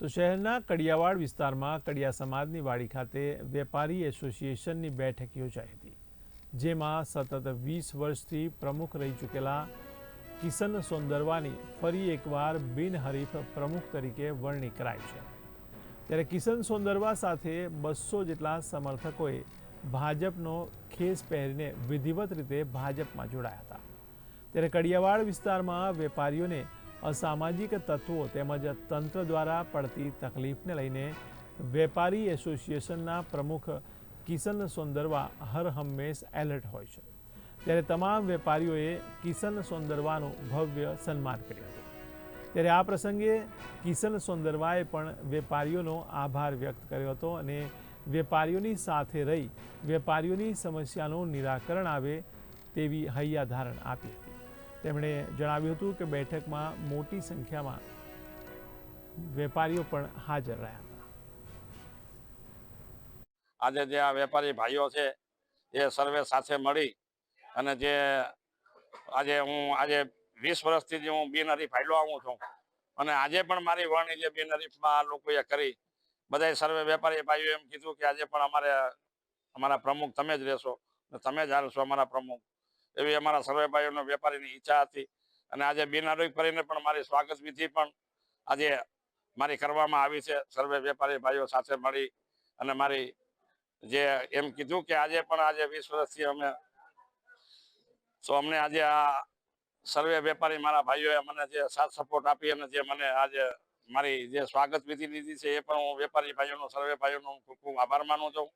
તો શહેરના કડિયાવાડ વિસ્તારમાં કડિયા સમાજની વાડી ખાતે વેપારી એસોસિએશનની બેઠક યોજાઈ હતી, જેમાં સતત વીસ વર્ષથી પ્રમુખ રહી ચૂકેલા કિશન સોંદરવાની ફરી એકવાર બિનહરીફ પ્રમુખ તરીકે વરણી કરાઈ છે. ત્યારે કિશન સોંદરવા સાથે બસો જેટલા સમર્થકોએ ભાજપનો ખેસ પહેરીને વિધિવત રીતે ભાજપમાં જોડાયા હતા. ત્યારે કડિયાવાડ વિસ્તારમાં વેપારીઓને અસામાજિક તત્વો તેમજ તંત્ર દ્વારા પડતી તકલીફને લઈને વેપારી એસોસિએશનના પ્રમુખ કિશન સોંદરવા હર હંમેશ એલર્ટ હોય છે. ત્યારે તમામ વેપારીઓએ કિશન સોંદરવાનું ભવ્ય સન્માન કર્યું હતું. ત્યારે આ પ્રસંગે કિશન સોંદરવાએ પણ વેપારીઓનો આભાર વ્યક્ત કર્યો હતો અને વેપારીઓની સાથે રહી વેપારીઓની સમસ્યાનું નિરાકરણ આવે તેવી હૈયાધારણ આપી હતી. તેમણે જણાવ્યું હતું કે બેઠકમાં મોટી સંખ્યામાં વેપારીઓ પણ હાજર રહ્યા હતા. આજે જે આ વેપારી ભાઈઓ છે, એ સર્વે સાથે મળી અને જે આજે હું આજે વીસ વર્ષથી જે હું બિનહરીફ ફાઇલો આવું છું અને આજે પણ મારી વરણી જે બિનહરીફમાં લોકોએ કરી બધા સર્વે વેપારી ભાઈઓ એમ કીધું કે આજે પણ અમારે, અમારા પ્રમુખ તમે જ રહેશો તમે જ હાલશો અમારા પ્રમુખ. એવી અમારા સર્વેભાઈઓનો વેપારીની ઈચ્છા હતી. અને આજે બિનહરીફ કરીને પણ મારી સ્વાગત વિધિ પણ આજે મારી કરવામાં આવી છે. સર્વે વેપારી ભાઈઓ સાથે મળી અને મારી જે એમ કીધું કે આજે પણ આજે વીસ વર્ષથી અમે તો અમને આજે આ સર્વે વેપારી મારા ભાઈઓએ મને જે સાથ સપોર્ટ આપી અને જે મને આજે મારી જે સ્વાગત વિધિ લીધી છે એ પણ હું વેપારી ભાઈઓનો, સર્વે ભાઈઓનો ખૂબ ખૂબ આભાર માનું છું.